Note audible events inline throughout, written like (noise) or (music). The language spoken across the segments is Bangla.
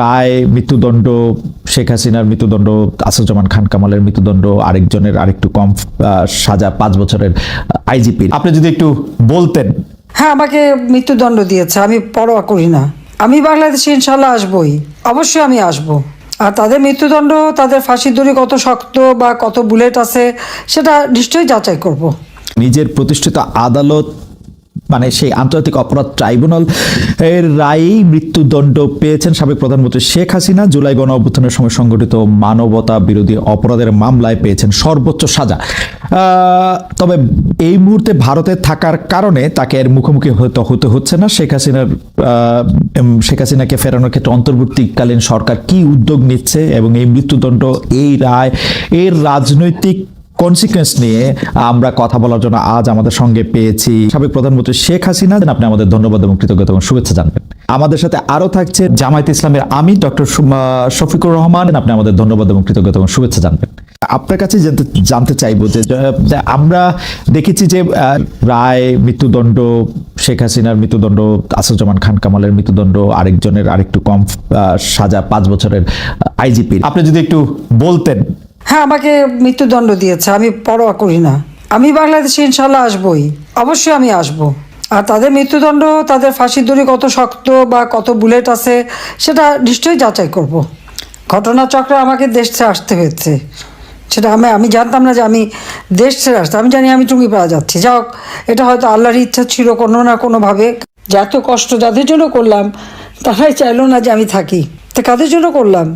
রায় মৃত্যুদণ্ড শেখ হাসিনার মৃত্যুদণ্ড আসাদুজ্জামান খান কামালের মৃত্যুদণ্ড আরেকজনের আরেকটু কম সাজা পাঁচ বছরের আইজিপি আপনি যদি একটু বলতেন। হ্যাঁ আমাকে মৃত্যুদণ্ড দিয়েছে আমি পরোয়া করি না। আমি বাংলাদেশে ইনশাল্লাহ আসবই অবশ্যই আমি আসব। আর তাদের মৃত্যুদণ্ড তাদের ফাঁসির দড়ি কত শক্ত বা কত বুলেট আছে সেটা নিশ্চয়ই যাচাই করব। নিজের প্রতিষ্ঠিত আদালত মানে সেই আন্তর্জাতিক অপরাধ ট্রাইব্যুনাল এর রায়েই মৃত্যুদণ্ড পেয়েছেন সাবেক প্রধানমন্ত্রী শেখ হাসিনা। জুলাই গণ অভ্যুত্থানের সময় সংগঠিত মানবতা বিরোধী অপরাধের মামলায় পেয়েছেন সর্বোচ্চ সাজা। তবে এই মুহূর্তে ভারতে থাকার কারণে তাকে এর মুখোমুখি হতে হতে হচ্ছে না। শেখ হাসিনার শেখ হাসিনাকে ফেরানোর ক্ষেত্রে অন্তর্বর্তীকালীন সরকার কি উদ্যোগ নিচ্ছে এবং এই মৃত্যুদণ্ড, এই রায়, এর রাজনৈতিক কনসিকুয়েন্স নিয়ে আমরা কথা বলার জন্য আজ আমাদের সঙ্গে পেয়েছি সাবেক প্রধানমন্ত্রী শেখ হাসিনা। আপনি আমাদের ধন্যবাদ এবং কৃতজ্ঞতা এবং শুভেচ্ছা জানবেন। আমাদের সাথে আরও থাকছে জামায়াত ইসলামের আমি ডক্টর শফিকুর রহমান। আপনি আমাদের ধন্যবাদ এবং কৃতজ্ঞতা এবং শুভেচ্ছা জানবেন। আপনার কাছে জানতে চাইব যে আমরা দেখেছি যে রায়, মৃত্যুদণ্ড, শেখ হাসিনার মৃত্যুদণ্ড, আসাদুজ্জামান খান কামালের মৃত্যুদণ্ড, আরেকজনের আরেকটু কম সাজা, পাঁচ বছরের আইজিপি আপনি যদি একটু বলতেন হ্যাঁ আমাকে মৃত্যুদণ্ড দিয়েছে, আমি পরোয়া করি না। আমি বাংলাদেশে ইনশাল্লাহ আসবই। অবশ্যই আমি আসব। আর তাদের মৃত্যুদণ্ড, তাদের ফাঁসির দড়ি কত শক্ত বা কত বুলেট আছে, সেটা নিশ্চয়ই যাচাই করব। ঘটনাচক্রে আমাকে দেশ ছেড়ে আসতে হয়েছে। সেটা আমি আমি জানতাম না যে আমি দেশ ছেড়ে আসতে। আমি জানি আমি টুঙ্গিপাড়া যাচ্ছি। যাও এটা হয়তো আল্লাহর ইচ্ছা ছিল কোনো না কোনোভাবে। যে এত কষ্ট যাদের জন্য করলাম, তারাই চাইলো না যে আমি থাকি। তা কাদের জন্য করলাম?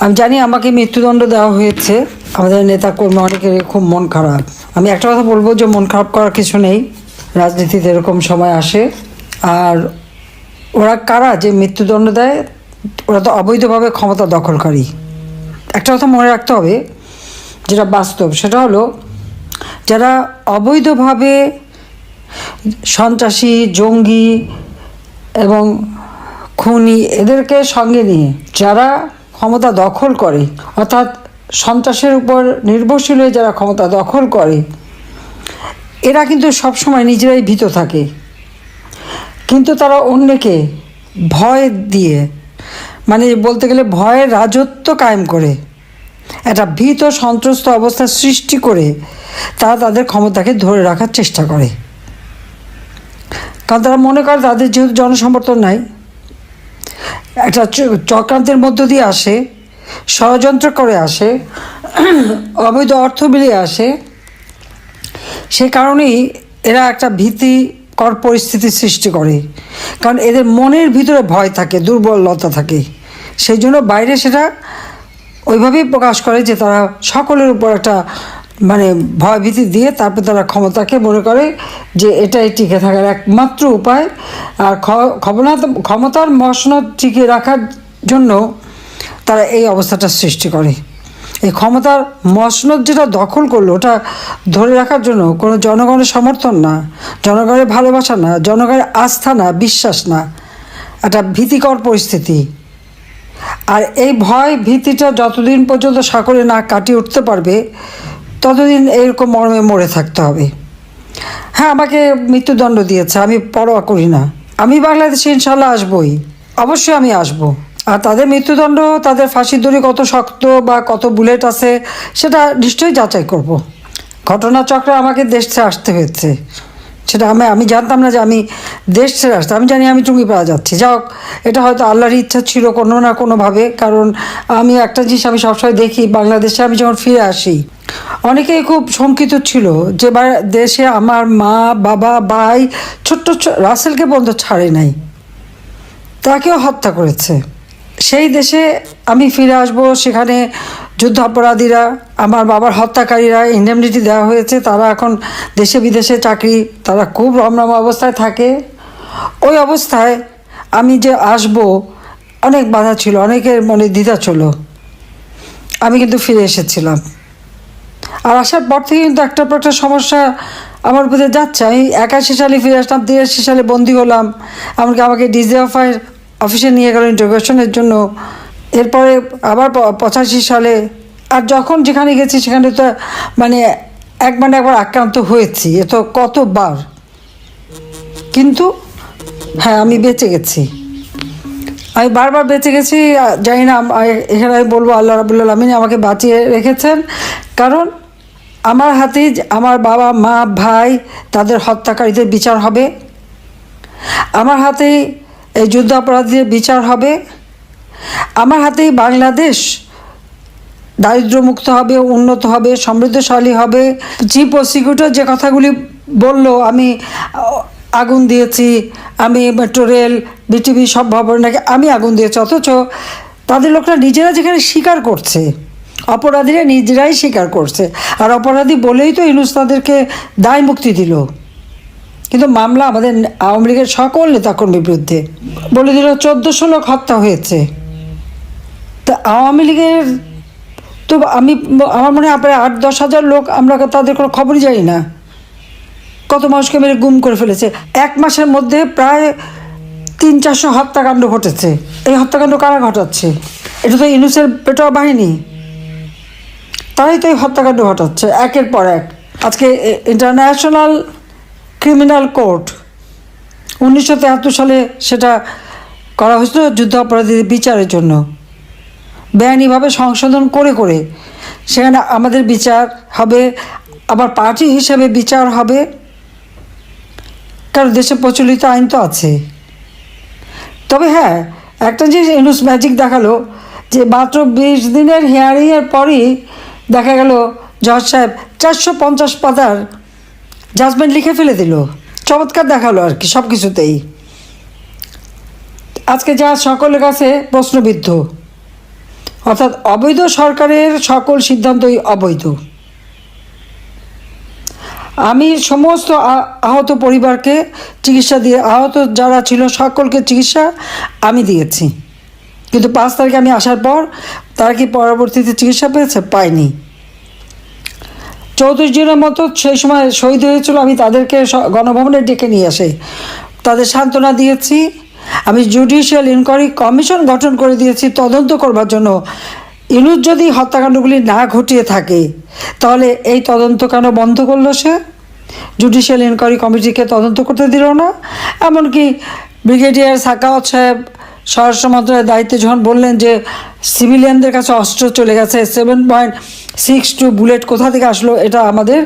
আমি জানি আমাকে মৃত্যুদণ্ড দেওয়া হয়েছে। আমাদের নেতা কর্মী অনেকের খুব মন খারাপ। আমি একটা কথা বলব যে মন খারাপ করার কিছু নেই। রাজনীতিতে এরকম সময় আসে। আর ওরা কারা যে মৃত্যুদণ্ড দেয়, ওরা তো অবৈধভাবে ক্ষমতা দখলকারী। একটা কথা মনে রাখতে হবে, যেটা বাস্তব, সেটা হলো যারা অবৈধভাবে সন্ত্রাসী, জঙ্গি এবং খুনি, এদেরকে সঙ্গে নিয়ে, যারা ক্ষমতা দখল করে, অর্থাৎ সন্ত্রাসের উপর নির্ভরশীল হয়ে যারা ক্ষমতা দখল করে, এরা কিন্তু সবসময় নিজেরাই ভীত থাকে। কিন্তু তারা অন্যকে ভয় দিয়ে মানে বলতে গেলে ভয়ের রাজত্ব কায়েম করে, একটা ভীত সন্ত্রস্ত অবস্থা সৃষ্টি করে তারা তাদের ক্ষমতাকে ধরে রাখার চেষ্টা করে। কারণ তারা মনে করে তাদের যেহেতু জনসমর্থন নাই একটা চক্রান্তের মধ্য দিয়ে আসে, ষড়যন্ত্র করে আসে, (clears throat) অবৈধ অর্থ বিলিয়ে আসে। সে কারণেই এরা একটা ভীতিকর পরিস্থিতি সৃষ্টি করে। কারণ এদের মনের ভিতরে ভয় থাকে, দুর্বলতা থাকে। সেই জন্য বাইরে সেটা ওইভাবেই প্রকাশ করে যে তারা সকলের উপর একটা মানে ভয় ভীতি দিয়ে তারপর তারা ক্ষমতাকে মনে করে যে এটাই টিকে থাকার একমাত্র উপায়। আর ক্ষমতার মসনদ টিকিয়ে রাখার জন্য তারা এই অবস্থাটা সৃষ্টি করে। এই ক্ষমতার মসনদ যেটা দখল করল, ওটা ধরে রাখার জন্য কোনো জনগণের সমর্থন না, জনগণের ভালোবাসা না, জনগণের আস্থা না, বিশ্বাস না। একটা ভীতিকর পরিস্থিতি। আর এই ভয় ভীতিটা যতদিন পর্যন্ত সাগরে না কাটিয়ে উঠতে পারবে ততদিন এরকম মর্মে মরে থাকতে হবে। হ্যাঁ আমাকে মৃত্যুদণ্ড দিয়েছে, আমি পরোয়া করি না। আমি বাংলাদেশে ইনশাল্লাহ আসবই, অবশ্যই আমি আসব। আর তাদের মৃত্যুদণ্ড, তাদের ফাঁসির দড়ি কত শক্ত বা কত বুলেট আছে, সেটা নিশ্চয়ই যাচাই করব। ঘটনাচক্রে আমাকে দেশে আসতে হয়েছে। সেটা আমি আমি জানতাম না যে আমি দেশ ছেড়ে আসতে আমি জানি আমি টুঙ্গিপাড়া যাচ্ছি। যাও এটা হয়তো আল্লাহর ইচ্ছা ছিল কোনো না কোনোভাবে, কারণ আমি একটা জিনিস আমি সবসময় দেখি, বাংলাদেশে আমি যখন ফিরে আসি, অনেকেই খুব শঙ্কিত ছিল যে দেশে আমার মা, বাবা, ভাই ছোট্ট রাসেলকে পর্যন্ত ছাড়ে নাই। তাকেও হত্যা করেছে। সেই দেশে আমি ফিরে আসব, সেখানে যুদ্ধাপরাধীরা, আমার বাবার হত্যাকারীরা ইন্ডেমনিটি দেওয়া হয়েছে, তারা এখন দেশে বিদেশে চাকরি, তারা খুব রমরম অবস্থায় থাকে। ওই অবস্থায় আমি যে আসব, অনেক বাধা ছিল, অনেকের মনে দ্বিধা ছিল। আমি কিন্তু ফিরে এসেছিলাম। আর আসার পর থেকে কিন্তু একটার পর একটা সমস্যা আমার উপরে যাচ্ছে। আমি একাশি সালে ফিরে আসলাম, তিরাশি সালে বন্দি হলাম। এমনকি আমাকে ডিজি অফার অফিসে নিয়ে গেল ইন্টারভিউশনের জন্য। এরপরে আবার পঁচাশি সালে, আর যখন যেখানে গেছি, সেখানে তো মানে একবার না একবার আক্রান্ত হয়েছি, এ তো কতবার। কিন্তু হ্যাঁ আমি বেঁচে গেছি। আমি বারবার বেঁচে গেছি জানি না এখানে আমি বলব, আল্লাহ রাবুল্লাহ আলমিন আমাকে বাঁচিয়ে রেখেছেন। কারণ, আমার হাতে আমার বাবা, মা, ভাই, তাদের হত্যাকারীদের বিচার হবে। আমার হাতেই এই যুদ্ধ অপরাধীদের বিচার হবে। আমার হাতেই বাংলাদেশ দারিদ্রমুক্ত হবে, উন্নত হবে, সমৃদ্ধশালী হবে। চিফ প্রসিকিউটর যে কথাগুলি বলল, আমি আগুন দিয়েছি, আমি মেট্রো রেল বিটিভি সব ভবন নাকি আমি আগুন দিয়েছি, অথচ তাদের লোকরা নিজেরা যেখানে স্বীকার করছে, অপরাধীরা নিজেরাই স্বীকার করছে। আর অপরাধী বলেই তো ইনুস তাদেরকে দায় মুক্তি দিল। কিন্তু মামলা আমাদের আওয়ামী লীগের সকল নেতাকর্মীর বিরুদ্ধে। বলে দিল চোদ্দোশো লোক হত্যা হয়েছে। তা আওয়ামী লীগের তো আমি আমার মনে হয় প্রায় আট, দশ হাজার লোক আমরা তাদের কোনো খবরই জানি না। কত মানুষকে মেরে গুম করে ফেলেছে। এক মাসের মধ্যে প্রায় তিন, চারশো হত্যাকাণ্ড ঘটেছে। এই হত্যাকাণ্ড কারা ঘটাচ্ছে? এটা তো ইনুসের পেটোয়া বাহিনী। তারাই তো এই হত্যাকাণ্ড ঘটাচ্ছে, একের পর এক। আজকে ইন্টারন্যাশনাল ক্রিমিনাল কোর্ট। উনিশশো সালে সেটা করা হয়েছিল যুদ্ধ অপরাধীদের বিচারের জন্য। বেআইনিভাবে সংশোধন করে করে। সেখানে আমাদের বিচার হবে, আবার পার্টি হিসাবে বিচার হবে। কারণ দেশে প্রচলিত আইন তো আছে। তবে হ্যাঁ একটা জিনিস ইনুস ম্যাজিক দেখাল যে মাত্র বিশ দিনের হিয়ারিংয়ের পরই দেখা গেল জজ সাহেব চারশো পঞ্চাশ পাতার জাজমেন্ট লিখে ফেলে দিল। চমৎকার দেখাল আর কি সব কিছুতেই আজকে যা সকলের কাছে প্রশ্নবিদ্ধ, অর্থাৎ অবৈধ সরকারের সকল সিদ্ধান্তই অবৈধ। আমি সমস্ত আহত পরিবারকে চিকিৎসা দিয়ে, আহত যারা ছিল সকলকে চিকিৎসা আমি দিয়েছি। কিন্তু পাঁচ তারিখে আমি আসার পর তারা কি পরবর্তীতে চিকিৎসা পেয়েছে? পায়নি। চৌত্রিশ জনের মতো সেই সময় শহীদ হয়েছিল, আমি তাদেরকে গণভবনে ডেকে নিয়ে আসে। তাদের সান্ত্বনা দিয়েছি। আমি জুডিশিয়াল ইনকোয়ারি কমিশন গঠন করে দিয়েছি তদন্ত করবার জন্য। ইনুজ যদি হত্যাকাণ্ডগুলি না ঘটিয়ে থাকে, তাহলে এই তদন্ত কেন বন্ধ করল সে? জুডিশিয়াল ইনকোয়ারি কমিটিকে তদন্ত করতে দিল না? এমনকি ব্রিগেডিয়ার সাকাওয়াত সাহেব স্বরাষ্ট্র মন্ত্রণালয়ের দায়িত্বে যখন বললেন যে সিভিলিয়ানদের কাছে অস্ত্র চলে গেছে seven point six two bullet কোথা থেকে আসলো, এটা আমাদের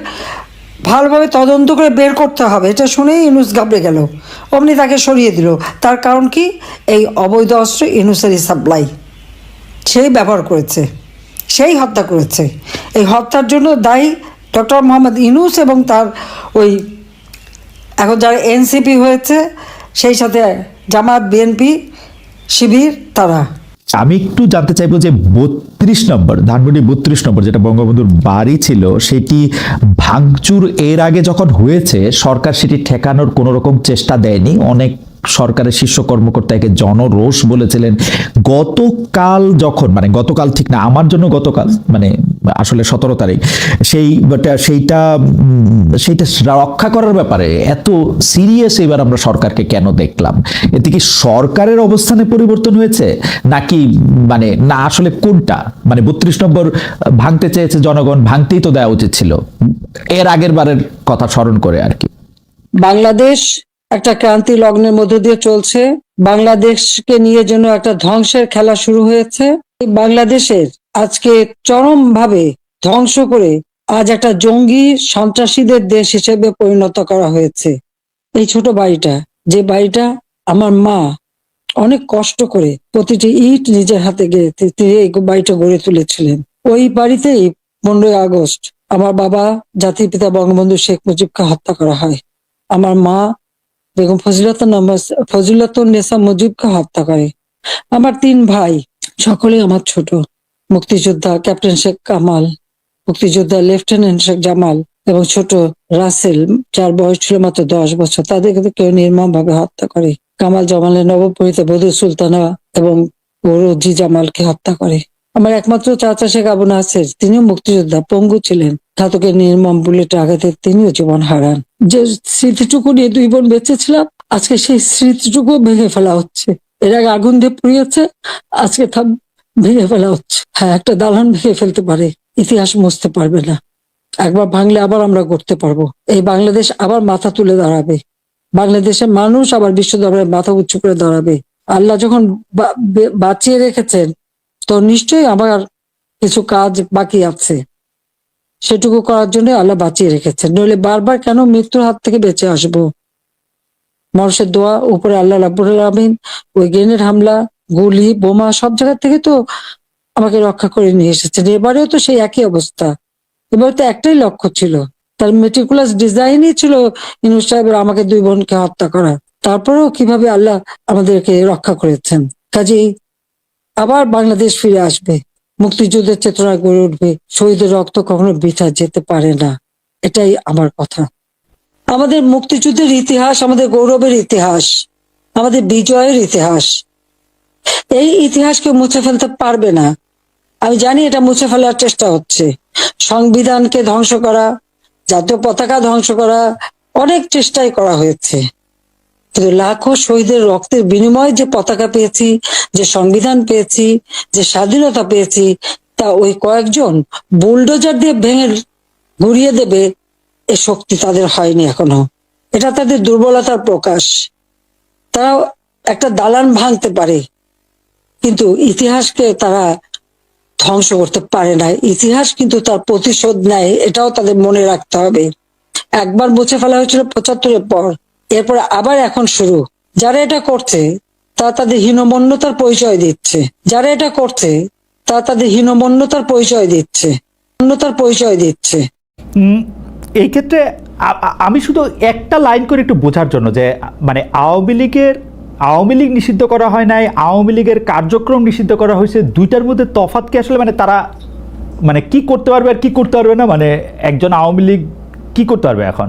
ভালোভাবে তদন্ত করে বের করতে হবে। এটা শুনেই ইনুস ঘাবড়ে গেল। অমনি তাকে সরিয়ে দিল। তার কারণ কি? এই অবৈধ অস্ত্র ইনুসেরই সাপ্লাই সেই ব্যবহার করেছে। সেই হত্যা করেছে। এই হত্যার জন্য দায়ী ডক্টর মোহাম্মদ ইনুস এবং তার ওই এখন যারা এনসিপি হয়েছে, সেই সাথে জামাত বিএনপি শিবির, তারা? আমি একটু জানতে চাইব যে বত্রিশ নম্বর, ধানমন্ডি বত্রিশ নম্বর যেটা বঙ্গবন্ধুর বাড়ি ছিল, সেটি ভাঙচুর এর আগে যখন হয়েছে, সরকার সেটি ঠেকানোর কোনো রকম চেষ্টা দেয়নি। অনেক সরকারের শীর্ষ কর্মকর্তা একে জনরোষ বলেছিলেন। গতকাল যখন মানে গতকাল ঠিক না, আমার জন্য গতকাল মানে আসলে সতেরো তারিখ, সেই সেইটা সেইটা রক্ষা করার ব্যাপারে এত সিরিয়াস এবার আমরা সরকারকে কেন দেখলাম? এতে কি সরকারের অবস্থানে পরিবর্তন হয়েছে? নাকি মানে না, আসলে কোনটা? মানে বত্রিশ নম্বর ভাঙতে চেয়েছে জনগণ, ভাঙতেই তো দেওয়া উচিত ছিল। এর আগের বারের কথা স্মরণ করে আর কি। বাংলাদেশ একটা ক্রান্তি লগ্নের মধ্য দিয়ে চলছে। বাংলাদেশকে নিয়ে যেন একটা ধ্বংসের খেলা শুরু হয়েছে। বাংলাদেশের আজকে চরম ভাবে ধ্বংস করে আজ একটা জঙ্গি সন্ত্রাসীদের দেশ হিসেবে পরিণত করা হয়েছে। এই ছোট বাড়িটা, যে বাড়িটা আমার মা অনেক কষ্ট করে প্রতিটি ইট নিজের হাতে গেড়ে তিনি এই বাড়িটা গড়ে তুলেছিলেন। ওই বাড়িতেই পনেরোই আগস্ট আমার বাবা জাতির পিতা বঙ্গবন্ধু শেখ মুজিবকে হত্যা করা হয়। আমার মা বেগম ফজিলাতুন নেসা মুজিবকে হত্যা করে। আমার তিন ভাই, সকলে আমার ছোট। মুক্তিযোদ্ধা ক্যাপ্টেন শেখ কামাল, মুক্তিযোদ্ধা লেফটেন্যান্ট শেখ জামাল এবং ছোট রাসেল, যার বয়স ছিল মাত্র দশ বছর, তাদেরকে কেউ নির্মম ভাবে হত্যা করে। কামাল জামালের নবপরিত বধূ সুলতানা এবং জামালকে হত্যা করে। আমার একমাত্র চাচা শেখ আবু নাসের, তিনিও মুক্তিযোদ্ধা, পঙ্গু ছিলেন। ঘাতকের নির্মম বুলেট আঘাতে তিনিও জীবন হারান। যে স্মৃতিটুকু নিয়ে দুই বোন বেঁচে ছিলাম আজকে সেই স্মৃতিটুকু ভেঙে ফেলা হচ্ছে। এর আগে আগুন দিয়ে পুড়িয়েছে, আজকে তা ভেঙে ফেলা হচ্ছে। হ্যাঁ একটা দালান ভেঙে ফেলতে পারে, ইতিহাস মুছতে পারবে না। একবার ভাঙলে আবার আমরা করতে পারব। এই বাংলাদেশ আবার মাথা তুলে দাঁড়াবে। বাংলাদেশের মানুষ আবার বিশ্ব দরবারে মাথা উঁচু করে দাঁড়াবে। আল্লাহ যখন বাঁচিয়ে রেখেছেন, তো নিশ্চয়ই আমার কিছু কাজ বাকি আছে। সেটুকু করার জন্য আল্লাহ বাঁচিয়ে রেখেছেন। নইলে বারবার কেন মৃত্যুর হাত থেকে বেঁচে আসব? মানুষের দোয়া, উপরে আল্লাহ রাব্বুল আমিন ওই গ্রেনেড হামলা, গুলি, বোমা, সব জায়গা থেকে তো আমাকে রক্ষা করে নিয়ে এসেছেন। এবারেও তো সেই একই অবস্থা। এবার তো একটাই লক্ষ্য ছিল। তার মেটিকুলাস ডিজাইনই ছিল ইনুস সাহেবের আমাকে দুই বোনকে হত্যা করা। তারপরেও কীভাবে আল্লাহ আমাদেরকে রক্ষা করেছেন? কাজেই আবার বাংলাদেশ ফিরে আসবে। মুক্তিযুদ্ধের চেতনা গড়ে উঠবে। শহীদের রক্ত কখনো বৃথা যেতে পারে না। এটাই আমার কথা। আমাদের মুক্তিযুদ্ধের ইতিহাস আমাদের গৌরবের ইতিহাস, আমাদের বিজয়ের ইতিহাস। এই ইতিহাসকে মুছে ফেলতে পারবে না। আমি জানি এটা মুছে ফেলার চেষ্টা হচ্ছে। সংবিধানকে ধ্বংস করা, জাতীয় পতাকা ধ্বংস করা, অনেক চেষ্টাই করা হয়েছে। কিন্তু লাখো শহীদের রক্তের বিনিময়ে যে পতাকা পেয়েছি, যে সংবিধান পেয়েছি, যে স্বাধীনতা পেয়েছি, তা ওই কয়েকজন বুলডোজার দিয়ে ভেঙে ঘুরিয়ে দেবে, এ শক্তি তাদের হয়নি এখনও। এটা তাদের দুর্বলতার প্রকাশ। তারা একটা দালান ভাঙতে পারে, কিন্তু ইতিহাসকে তারা ধ্বংস করতে পারে না। ইতিহাস কিন্তু তার প্রতিশোধ নেয়, এটাও তাদের মনে রাখতে হবে। একবার মুছে ফেলা হয়েছিল পঁচাত্তরের পর। এরপর আবার এখন শুরু। যারা এটা করছে, তারা তাদের হীনমন্যতার পরিচয় দিচ্ছে। যারা এটা করছে, তারা তাদের হীনমন্যতার পরিচয় দিচ্ছে। মন্যতার পরিচয় দিচ্ছে। এই ক্ষেত্রে আমি শুধু একটা লাইন করে একটু বোঝার জন্য যে মানে আওয়ামী লীগের, আওয়ামী লীগ নিষিদ্ধ করা হয় নাই, আওয়ামী লীগের কার্যক্রম নিষিদ্ধ করা হয়েছে, দুইটার মধ্যে তফাৎ কি আসলে মানে তারা মানে কি করতে পারবে আর কি করতে পারবে না মানে একজন আওয়ামী লীগ কি করতে পারবে এখন?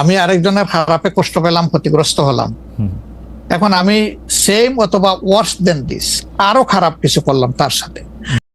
আমি আরেকজনের খারাপে কষ্ট পেলাম ক্ষতিগ্রস্ত হলাম। এখন আমি সেম অথবা ওয়ার্স দেন দিস আরও খারাপ কিছু করলাম তার সাথে।